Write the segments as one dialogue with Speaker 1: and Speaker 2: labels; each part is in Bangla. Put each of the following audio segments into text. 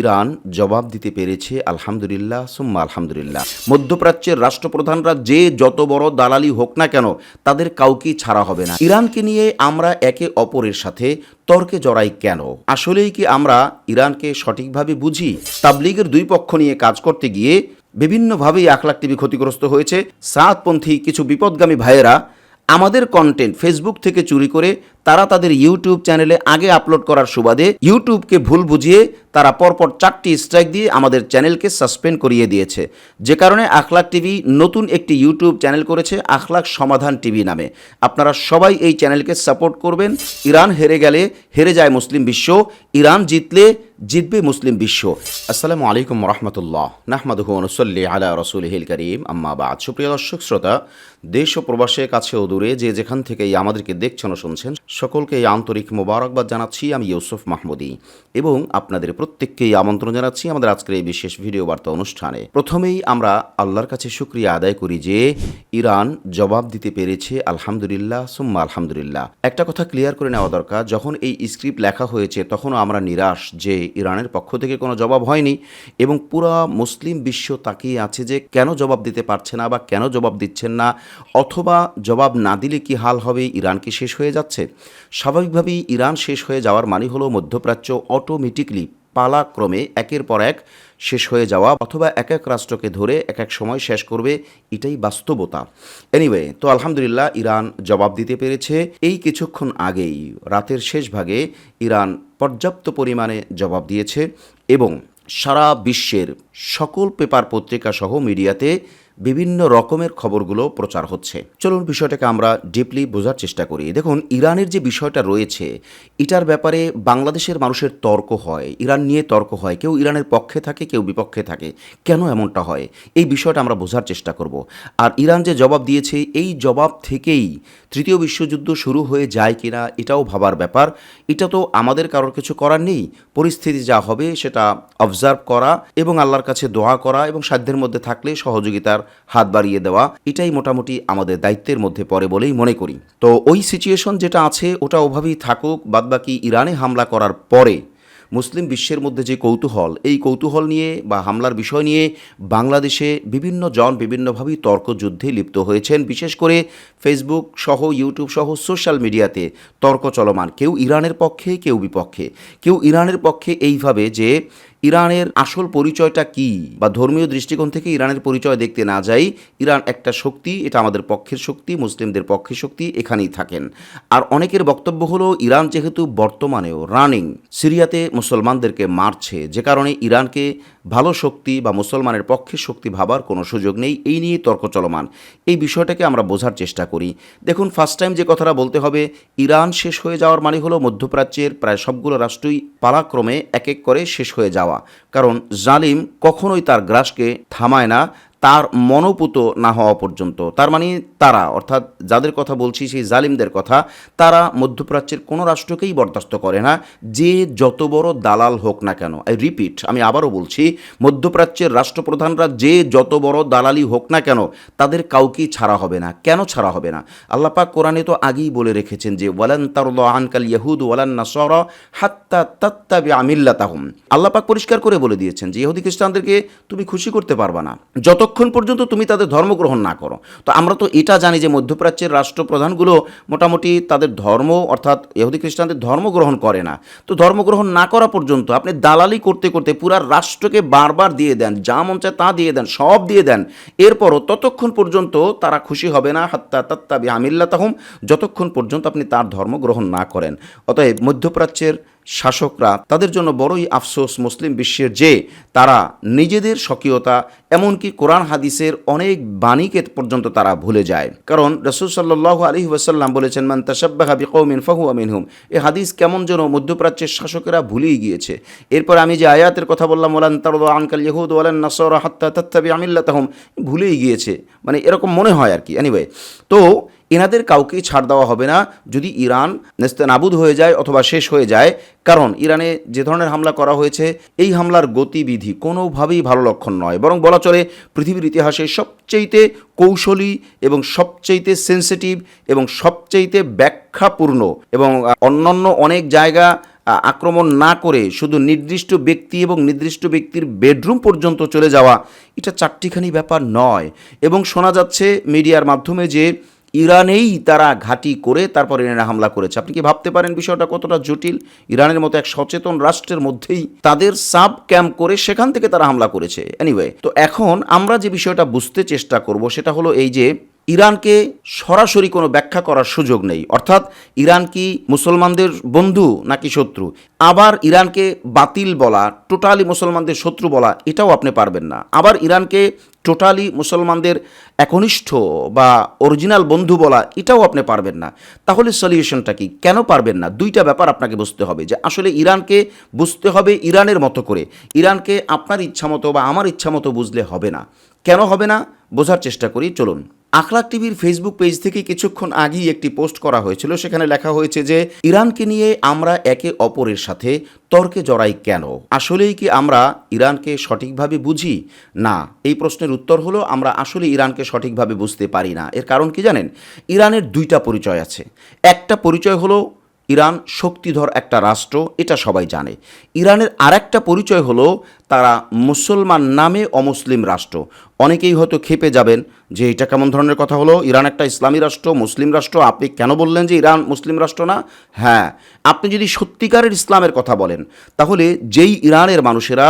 Speaker 1: ইরান জবাব দিতে পেরেছে, আলহামদুলিল্লাহ, সুম্মা আলহামদুলিল্লাহ। মধ্যপ্রাচ্যের রাষ্ট্রপ্রধানরা যে যত বড় দালালি হোক না কেন, তাদের কাউকেই ছাড়া হবে না। ইরানকে নিয়ে আমরা একে অপরের সাথে তর্কে জড়াই কেন? আসলেই কি আমরা ইরানকে সঠিকভাবে বুঝি? তাবলিগের দুই পক্ষ নিয়ে কাজ করতে গিয়ে বিভিন্নভাবেই আখলাক টিভি ক্ষতিগ্রস্ত হয়েছে। সাতপন্থী কিছু বিপদগামী ভাইয়েরা আমাদের কন্টেন্ট ফেসবুক থেকে চুরি করে তারা তাদের ইউটিউব চ্যানেলে আগে আপলোড করার সুবাদে ইউটিউবকে ভুল বুঝিয়ে তারা পরপর চারটি স্ট্রাইক দিয়ে আমাদের চ্যানেলকে সাসপেন্ড করিয়ে দিয়েছে। যে কারণে আখলাক টিভি নতুন একটি ইউটিউব চ্যানেল করেছে আখলাক সমাধান টিভি নামে। আপনারা সবাই এই চ্যানেলকে সাপোর্ট করবেন। ইরান হেরে গেলে হেরে যায় মুসলিম বিশ্ব। ইরান জিতলে জিতবে মুসলিম বিশ্ব। আসসালামু আলাইকুম রহমতুল্লাহ নাহমাদুহু অনুসল্লি আলা রসুল হিল করিম। আম্মা বাদ। সুপ্রিয় দর্শক, শ্রোতা, দেশ ও প্রবাসে কাছে ও দূরে যে যেখান থেকেই আমাদেরকে দেখছেন ও শুনছেন, সকলকে আন্তরিক মোবারকবাদ জানাচ্ছি, আমি ইউসুফ মাহমুদি। এবং আপনাদের প্রত্যেককেই আমন্ত্রণ জানাচ্ছি আমাদের আজকের এই বিশেষ ভিডিও বার্তা অনুষ্ঠানে। প্রথমেই আমরা আল্লাহর কাছে শুক্রিয়া আদায় করি যে ইরান জবাব দিতে পেরেছে, আলহামদুলিল্লাহ, সুম্মা আলহামদুলিল্লাহ। একটা কথা ক্লিয়ার করে নেওয়া দরকার, যখন এই স্ক্রিপ্ট লেখা হয়েছে, তখনও আমরা নিরাশ যে ইরানের পক্ষ থেকে কোনো জবাব হয়নি এবং পুরা মুসলিম বিশ্ব তাকিয়ে আছে যে কেন জবাব দিতে পারছে না বা কেন জবাব দিচ্ছেন না অথবা জবাব না দিলে কি হাল হবে, ইরান কি শেষ হয়ে যাচ্ছে? স্বাভাবিকভাবেই ইরান শেষ হয়ে যাওয়ার মানে হলো মধ্যপ্রাচ্য অটোমেটিকলি পালাক্রমে একের পর এক শেষ হয়ে যাওয়া অথবা এক এক রাষ্ট্রকে ধরে এক এক সময় শেষ করবে এটাই বাস্তবতা। এনিওয়ে তো আলহামদুলিল্লাহ ইরান জবাব দিতে পেরেছে। এই কিছুক্ষণ আগেই, রাতের শেষ ভাগে ইরান পর্যাপ্ত পরিমাণে জবাব দিয়েছে এবং সারা বিশ্বের সকল পেপার পত্রিকা সহ মিডিয়াতে বিভিন্ন রকমের খবরগুলো প্রচার হচ্ছে। চলুন বিষয়টাকে আমরা ডিপলি বোঝার চেষ্টা করি। দেখুন, ইরানের যে বিষয়টা রয়েছে, এটার ব্যাপারে বাংলাদেশের মানুষের তর্ক হয়। ইরান নিয়ে তর্ক হয়। কেউ ইরানের পক্ষে থাকে, কেউ বিপক্ষে থাকে। কেন এমনটা হয়? এই বিষয়টা আমরা বোঝার চেষ্টা করব। আর ইরান যে জবাব দিয়েছে, এই জবাব থেকেই তৃতীয় বিশ্বযুদ্ধ শুরু হয়ে যায় কিনা এটাও ভাবার ব্যাপার। এটা তো আমাদের কারোর কিছু করার নেই। পরিস্থিতি যা হবে সেটা অবজার্ভ করা এবং আল্লাহর কাছে দোয়া করা এবং সাধ্যের মধ্যে থাকলে সহযোগিতার হাত বাড়িয়ে দেওয়া, এটাই মোটামুটি আমাদের দায়িত্বের মধ্যে পড়ে বলেই মনে করি। তো ওই সিচুয়েশন যেটা আছে ওটা ওভাবেই থাকুক, বাদবাকি ইরানে হামলা করার পরে মুসলিম বিশ্বের মধ্যে যে কৌতূহল, এই কৌতূহল নিয়ে বা হামলার বিষয় নিয়ে বাংলাদেশে বিভিন্ন জন বিভিন্নভাবেই তর্কযুদ্ধে লিপ্ত হয়েছেন। বিশেষ করে ফেসবুক সহ ইউটিউব সহ সোশ্যাল মিডিয়াতে তর্ক চলমান। কেউ ইরানের পক্ষে, কেউ বিপক্ষে। কেউ ইরানের পক্ষে এইভাবে যে ইরানের আসল পরিচয়টা কি বা ধর্মীয় দৃষ্টিকোণ থেকে ইরানের পরিচয় দেখতে না যাই, ইরান একটা শক্তি, এটা আমাদের পক্ষের শক্তি, মুসলিমদের পক্ষের শক্তি, এখানেই থাকেন। আর অনেকের বক্তব্য হলো, ইরান যেহেতু বর্তমানেও রানিং সিরিয়াতে মুসলমানদেরকে মারছে, যে কারণে ইরানকে ভালো শক্তি বা মুসলমানের পক্ষে শক্তি ভাবার কোনো সুযোগ নেই, এই নিয়ে তর্ক চলমান। এই বিষয়টাকে আমরা বোঝার চেষ্টা করি। দেখুন ফার্স্ট টাইম যে কথাটা বলতে হবে, ইরান শেষ হয়ে যাওয়ার মানে হলো মধ্যপ্রাচ্যের প্রায় সবগুলো রাষ্ট্রই পালাক্রমে এক এক করে শেষ হয়ে যাওয়া। কারণ জালিম কখনোই তার গ্রাসকে থামায় না তার মনোপুত না হওয়া পর্যন্ত, তার মানে তারা, অর্থাৎ যাদের কথা বলছি সেই জালিমদের কথা, তারা মধ্যপ্রাচ্যের কোনো রাষ্ট্রকেই বরদাস্ত করে না, যে যত বড় দালাল হোক না কেন। আই রিপিট আমি আবারও বলছি, মধ্যপ্রাচ্যের রাষ্ট্রপ্রধানরা যে যত বড় দালালি হোক না কেন, তাদের কাউকেই ছাড়া হবে না। কেন ছাড়া হবে না? আল্লাপাক কোরআনে তো আগেই বলে রেখেছেন যে, ওয়ালান তারুল আনকাল ইয়াহুদ, ওয়ালান নাসর হাত্তা তাত্তাবি আমিল্লাতাহুম আল্লাপাক পরিষ্কার করে বলে দিয়েছেন যে, ইহুদি খ্রিস্টানদেরকে তুমি খুশি করতে পারবা না। যতক্ষণ পর্যন্ত তুমি তাদের ধর্ম গ্রহণ না করো। তো আমরা তো এটা জানি যে মধ্যপ্রাচ্যের রাষ্ট্রপ্রধানগুলো মোটামুটি তাদের ধর্ম, অর্থাৎ ইহুদি খ্রিস্টানদের ধর্ম গ্রহণ করে না। তো ধর্মগ্রহণ না করা পর্যন্ত আপনি দালালি করতে করতে পুরা রাষ্ট্রকে বারবার দিয়ে দেন, যা মন চায় তা দিয়ে দেন, সব দিয়ে দেন। এরপরও ততক্ষণ পর্যন্ত তারা খুশি হবে না, হাত্তা তাত্তা বিহামিল্লা তাহম যতক্ষণ পর্যন্ত আপনি তার ধর্ম গ্রহণ না করেন। অতএব মধ্যপ্রাচ্যের শাসকরা তাদের জন্য বড়ই আফসোস মুসলিম বিশ্বের যে তারা নিজেদের স্বকীয়তা এমনকি কোরআন হাদিসের অনেক বাণীকে পর্যন্ত তারা ভুলে যায়। কারণ রসুল সাল্লাহ আলী ওয়াসাল্লাম বলেছেন, মান তাসাব্বাহা বিকৌমিন ফাহু আমিনহুম এই হাদিস কেমন যেন মধ্যপ্রাচ্যের শাসকেরা ভুলেই গিয়েছে। এরপর আমি যে আয়াতের কথা বললাম ওলান তার আনকাল ইহুদ ওয়ালান নাসর হাত্তা তাত্তাবি আমিল্লা তাহম ভুলেই গিয়েছে। মানে এরকম মনে হয় আর কি। এনিওয়ে তো এনাদের কাউকেই ছাড় দেওয়া হবে না যদি ইরান নাবুদ হয়ে যায় অথবা শেষ হয়ে যায়। কারণ ইরানে যে ধরনের হামলা করা হয়েছে, এই হামলার গতিবিধি কোনোভাবেই ভালো লক্ষণ নয়। বরং বলা চলে, পৃথিবীর ইতিহাসে সবচেয়েতে কৌশলী এবং সবচেয়েতে সেন্সিটিভ এবং সবচেয়েতে ব্যাখ্যাপূর্ণ এবং অন্যান্য অনেক জায়গা আক্রমণ না করে শুধু নির্দিষ্ট ব্যক্তি এবং নির্দিষ্ট ব্যক্তির বেডরুম পর্যন্ত চলে যাওয়া, এটা চারটিখানি ব্যাপার নয়। এবং শোনা যাচ্ছে মিডিয়ার মাধ্যমে যে ইরানেই তারা ঘাঁটি করে তারপর ইরানে হামলা করেছে। আপনি কি ভাবতে পারেন বিষয়টা কতটা জটিল? ইরানের মতো এক সচেতন রাষ্ট্রের মধ্যেই তাদের সাব ক্যাম্প করে সেখান থেকে তারা হামলা করেছে। এনিওয়ে তো এখন আমরা যে বিষয়টা বুঝতে চেষ্টা করব সেটা হলো এই যে ইরানকে সরাসরি কোনো ব্যাখ্যা করার সুযোগ নেই। অর্থাৎ ইরান কি মুসলমানদের বন্ধু নাকি শত্রু? আবার ইরানকে বাতিল বলা, টোটালি মুসলমানদের শত্রু বলা, এটাও আপনি পারবেন না। আবার ইরানকে টোটালি মুসলমানদের একনিষ্ঠ বা অরিজিনাল বন্ধু বলা, এটাও আপনি পারবেন না। তাহলে সলিউশনটা কি? কেন পারবেন না? দুইটা ব্যাপার আপনাকে বুঝতে হবে যে আসলে ইরানকে বুঝতে হবে ইরানের মতো করে। ইরানকে আপনার ইচ্ছা মতো বা আমার ইচ্ছা মতো বুঝলে হবে না। কেন হবে না? বোঝার চেষ্টা করি, চলুন। আখলাক টিভির ফেসবুক পেজ থেকে কিছুক্ষণ আগেই একটি পোস্ট করা হয়েছিল। সেখানে লেখা হয়েছে যে, ইরানকে নিয়ে আমরা একে অপরের সাথে তর্কে জড়াই কেন? আসলেই কি আমরা ইরানকে সঠিকভাবে বুঝি? না, এই প্রশ্নের উত্তর হলো, আমরা আসলে ইরানকে সঠিকভাবে বুঝতে পারি না। এর কারণ কি জানেন? ইরানের দুইটা পরিচয় আছে। একটা পরিচয় হলো, ইরান শক্তিধর একটা রাষ্ট্র, এটা সবাই জানে। ইরানের আরেকটা পরিচয় হলো, তারা মুসলমান নামে অমুসলিম রাষ্ট্র। অনেকেই হয়তো খেপে যাবেন যে এটা কেমন ধরনের কথা হলো? ইরান একটা ইসলামী রাষ্ট্র, মুসলিম রাষ্ট্র। আপনি কেন বললেন যে ইরান মুসলিম রাষ্ট্র না? হ্যাঁ আপনি যদি সত্যিকারের ইসলামের কথা বলেন, তাহলে যেই ইরানের মানুষেরা,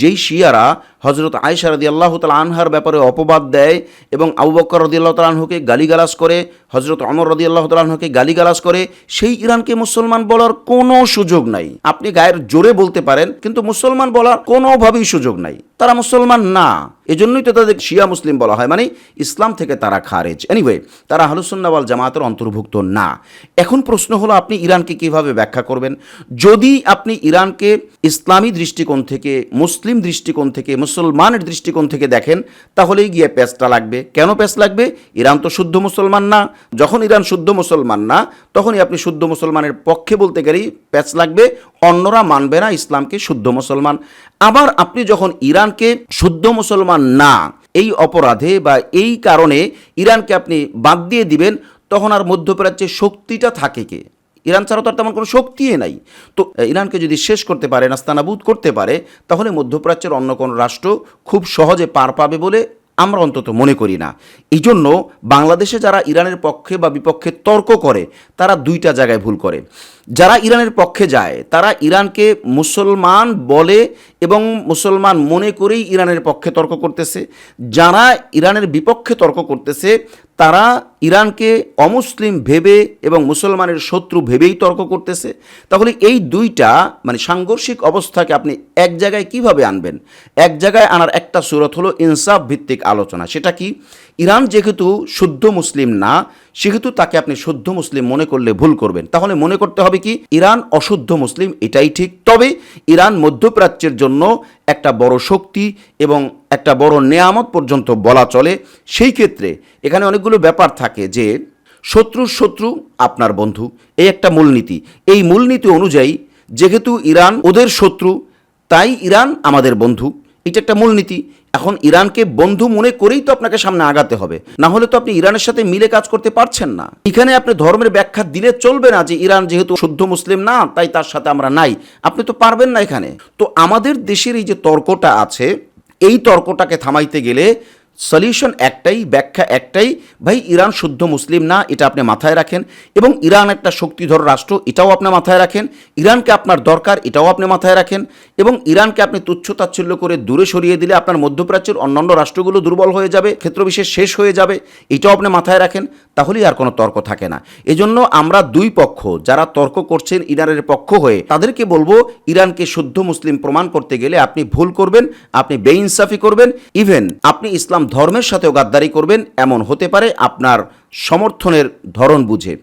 Speaker 1: যেই শিয়ারা হজরত আয়সা রদি আল্লাহ তাল আনহার ব্যাপারে অপবাদ দেয় এবং আবু বক্কর রদি আল্লাহ তালাহকে গালিগালাজ করে হজরত অমর রদি আল্লাহ তালাহকে গালিগালাজ করে, সেই ইরানকে মুসলমান বলার কোনো সুযোগ নাই। আপনি গায়ের জোরে বলতে পারেন, কিন্তু মুসলমান বলার কোনোভাবেই সুযোগ নাই। তারা মুসলমান না। এজন্যই তো তাদের শিয়া মুসলিম বলা হয়। মানে ইসলাম থেকে তারা খারেজ। এনিওয়ে তারা হালুসুন্নাওয়াল জামাতের অন্তর্ভুক্ত না। এখন প্রশ্ন হলো, আপনি ইরানকে কীভাবে ব্যাখ্যা করবেন? যদি আপনি ইরানকে ইসলামী দৃষ্টিকোণ থেকে, মুসলিম দৃষ্টিকোণ থেকে, মুসলমানের দৃষ্টিকোণ থেকে দেখেন, তাহলেই গিয়ে প্যাচটা লাগবে। কেন প্যাচ লাগবে? ইরান তো শুদ্ধ মুসলমান না। যখন ইরান শুদ্ধ মুসলমান না, তখনই আপনি শুদ্ধ মুসলমানের পক্ষে বলতে গেলেই প্যাচ লাগবে। অন্যরা মানবে না ইসলামকে শুদ্ধ মুসলমান। আবার আপনি যখন ইরানকে শুদ্ধ মুসলমান না, এই অপরাধে বা এই কারণে ইরানকে আপনি বাদ দিয়ে দিবেন, তখন আর মধ্যপ্রাচ্যের শক্তিটা থাকে কে? ইরান ছাড়া তো আর তেমন কোনো শক্তিই নাই। তো ইরানকে যদি শেষ করতে পারে, নাস্তানাবুদ করতে পারে, তাহলে মধ্যপ্রাচ্যের অন্য কোনো রাষ্ট্র খুব সহজে পার পাবে বলে আমরা অন্তত মনে করি না। এই জন্য বাংলাদেশে যারা ইরানের পক্ষে বা বিপক্ষে তর্ক করে, তারা দুইটা জায়গায় ভুল করে। যারা ইরানের পক্ষে যায়, তারা ইরানকে মুসলমান বলে এবং মুসলমান মনে করেই ইরানের পক্ষে তর্ক করতেছে। যারা ইরানের বিপক্ষে তর্ক করতেছে, তারা ইরানকে অমুসলিম ভেবে এবং মুসলমানের শত্রু ভেবেই তর্ক করতেছে। তাহলে এই দুইটা মানে সাংঘর্ষিক অবস্থাকে আপনি এক জায়গায় কীভাবে আনবেন? এক জায়গায় আনার একটা সুরত হলো ইনসাফ ভিত্তিক আলোচনা। সেটা কি? ইরান যেহেতু শুদ্ধ মুসলিম না, সেহেতু তাকে আপনি শুদ্ধ মুসলিম মনে করলে ভুল করবেন। তাহলে মনে করতে হবে কি, ইরান অশুদ্ধ মুসলিম, এটাই ঠিক। তবে ইরান মধ্যপ্রাচ্যের জন্য একটা বড় শক্তি এবং একটা বড় নেয়ামত পর্যন্ত বলা চলে। সেই ক্ষেত্রে এখানে অনেকগুলো ব্যাপার থাকে যে শত্রুর শত্রু আপনার বন্ধু। এই একটা মূলনীতি। এই মূলনীতি অনুযায়ী যেহেতু ইরান ওদের শত্রু, তাই ইরান আমাদের বন্ধু। এটা একটা মূলনীতি। এখন ইরানকে বন্ধু মনে করেই তো আপনাকে সামনে আগাতে হবে। না হলে তো আপনি ইরানের সাথে মিলে কাজ করতে পারছেন না। এখানে আপনি ধর্মের ব্যাখ্যা দিলে চলবে না যে ইরান যেহেতু শুদ্ধ মুসলিম না, তাই তার সাথে আমরা নাই। আপনি তো পারবেন না এখানে। তো আমাদের দেশের এই যে তর্কটা আছে, এই তর্কটাকে থামাইতে গেলে সলিউশন একটাই, ব্যাখ্যা একটাই, ভাই ইরান শুদ্ধ মুসলিম না, এটা আপনি মাথায় রাখেন। এবং ইরান একটা শক্তিধর রাষ্ট্র, এটাও আপনি মাথায় রাখেন। ইরানকে আপনার দরকার, এটাও আপনি মাথায় রাখেন। এবং ইরানকে আপনি তুচ্ছ তাচ্ছিল্য করে দূরে সরিয়ে দিলে আপনার মধ্যপ্রাচ্যের অন্যান্য রাষ্ট্রগুলো দুর্বল হয়ে যাবে, ক্ষেত্রবিশেষ শেষ হয়ে যাবে, এটাও আপনি মাথায় রাখেন। তাহলেই আর কোনো তর্ক থাকে না। এজন্য আমরা দুই পক্ষ, যারা তর্ক করছেন ইরানের পক্ষ হয়ে, তাদেরকে বলব, ইরানকে শুদ্ধ মুসলিম প্রমাণ করতে গেলে আপনি ভুল করবেন, আপনি বেইনসাফি করবেন। ইভেন, আপনি ইসলাম ধর্মের সাথেও গাদ্দারি করবেন এমন হতে পারে আপনার সমর্থনের ধরন বুঝে।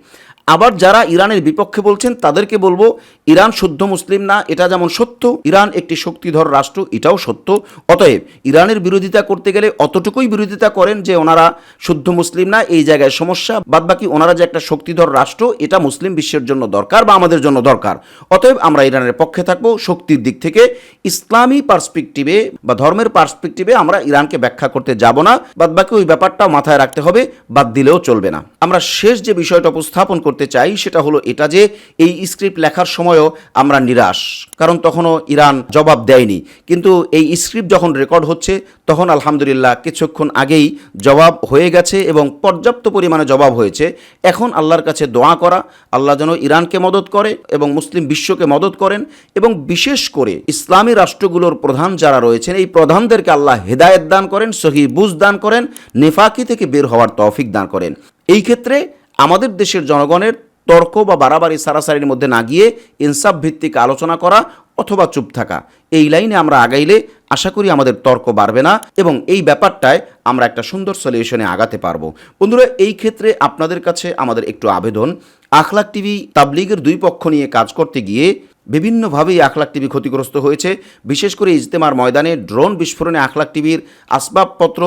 Speaker 1: আবার যারা ইরানের বিপক্ষে বলছেন, তাদেরকে বলব, ইরান শুদ্ধ মুসলিম না, এটা যেমন সত্য, ইরান একটি শক্তিধর রাষ্ট্র, এটাও সত্য। অতএব, ইরানের বিরোধিতা করতে গেলে অতটুকুই বিরোধিতা করেন যে ওনারা শুদ্ধ মুসলিম না, এই জায়গায় সমস্যা, বাদবাকি ওনারা যে একটা শক্তিধর রাষ্ট্র, এটা মুসলিম বিশ্বের জন্য দরকার বা আমাদের জন্য দরকার। অতএব, আমরা ইরানের পক্ষে থাকব, শক্তির দিক থেকে, ইসলামী পার্সপেক্টিভে বা ধর্মের পার্সপেক্টিভে আমরা ইরানকে ব্যাখ্যা করতে যাব না, বাদবাকি ওই ব্যাপারটাও মাথায় রাখতে হবে, বাদ দিলেও চলবে না। আমরা শেষ যে বিষয়টা উপস্থাপন করতে করতে চাই সেটা হলো এটা যে এই স্ক্রিপ্ট লেখার সময়ও আমরা নিরাশ। কারণ তখনও ইরান জবাব দেয়নি। কিন্তু এই স্ক্রিপ্ট যখন রেকর্ড হচ্ছে, তখন আলহামদুলিল্লাহ কিছুক্ষণ আগেই জবাব হয়ে গেছে এবং পর্যাপ্ত পরিমাণে জবাব হয়েছে। এখন আল্লাহর কাছে দোয়া করা, আল্লাহ যেন ইরানকে মদত করে এবং মুসলিম বিশ্বকে মদত করেন এবং বিশেষ করে ইসলামী রাষ্ট্রগুলোর প্রধান যারা রয়েছেন, এই প্রধানদেরকে আল্লাহ হেদায়েত দান করেন, সহি বুঝ দান করেন, নেফাকি থেকে বের হওয়ার তৌফিক দান করেন। এই ক্ষেত্রে আমাদের দেশের জনগণের তর্ক বা বাড়াবাড়ি সারাসারির মধ্যে না গিয়ে ইনসাফ ভিত্তিক আলোচনা করা অথবা চুপ থাকা, এই লাইনে আমরা আগাইলে আশা করি আমাদের তর্ক বাড়বে না এবং এই ব্যাপারটায় আমরা একটা সুন্দর সলিউশনে আগাতে পারব। বন্ধুরা, এই ক্ষেত্রে আপনাদের কাছে আমাদের একটু আবেদন। আখলাক টিভি তাবলিগের দুই পক্ষ নিয়ে কাজ করতে গিয়ে বিভিন্নভাবেই আখলাক টিভি ক্ষতিগ্রস্ত হয়েছে। বিশেষ করে ইজতেমার ময়দানে ড্রোন বিস্ফোরণে আখলাক টিভির আসবাবপত্র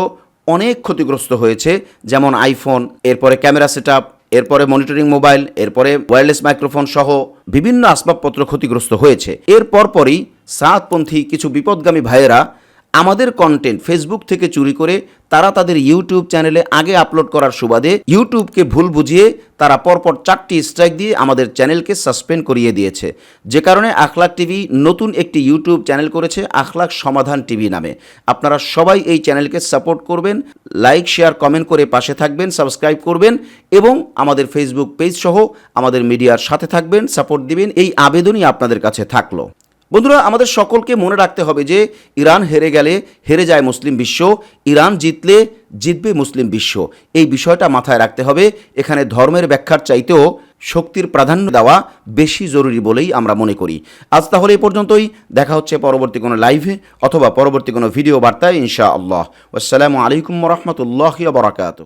Speaker 1: অনেক ক্ষতিগ্রস্ত হয়েছে, যেমন আইফোন, এরপরে ক্যামেরা সেট এরপরে মনিটরিং মোবাইল, এরপরে ওয়্যারলেস মাইক্রোফোন সহ বিভিন্ন আসবাবপত্র ক্ষতিগ্রস্ত হয়েছে। এর পরপরই সাতপন্থী কিছু বিপদগামী ভাইয়েরা আমাদের কন্টেন্ট ফেসবুক থেকে চুরি করে তারা তাদের ইউটিউব চ্যানেলে আগে আপলোড করার সুবাদে ইউটিউবকে ভুল বুঝিয়ে তারা পরপর চারটি স্ট্রাইক দিয়ে আমাদের চ্যানেলকে সাসপেন্ড করিয়ে দিয়েছে। যে কারণে আখলাক টিভি নতুন একটি ইউটিউব চ্যানেল করেছে আখলাক সমাধান টিভি নামে। আপনারা সবাই এই চ্যানেলকে সাপোর্ট করবেন লাইক শেয়ার কমেন্ট করে পাশে থাকবেন সাবস্ক্রাইব করবেন এবং আমাদের ফেসবুক পেজ সহ আমাদের মিডিয়ার সাথে থাকবেন সাপোর্ট দিবেন। এই আবেদনই আপনাদের কাছে থাকল। বন্ধুরা, আমাদের সকলকে মনে রাখতে হবে যে ইরান হেরে গেলে হেরে যায় মুসলিম বিশ্ব, ইরান জিতলে জিতবে মুসলিম বিশ্ব। এই বিষয়টা মাথায় রাখতে হবে। এখানে ধর্মের ব্যাখ্যার চাইতেও শক্তির প্রাধান্য দেওয়া বেশি জরুরি বলেই আমরা মনে করি। আজ তাহলে এই পর্যন্তই। দেখা হচ্ছে পরবর্তী কোনো লাইভে অথবা পরবর্তী কোনো ভিডিও বার্তায় ইনশা আল্লাহ আসসালামু আলাইকুম রহমতুল্লাহ বরাকাত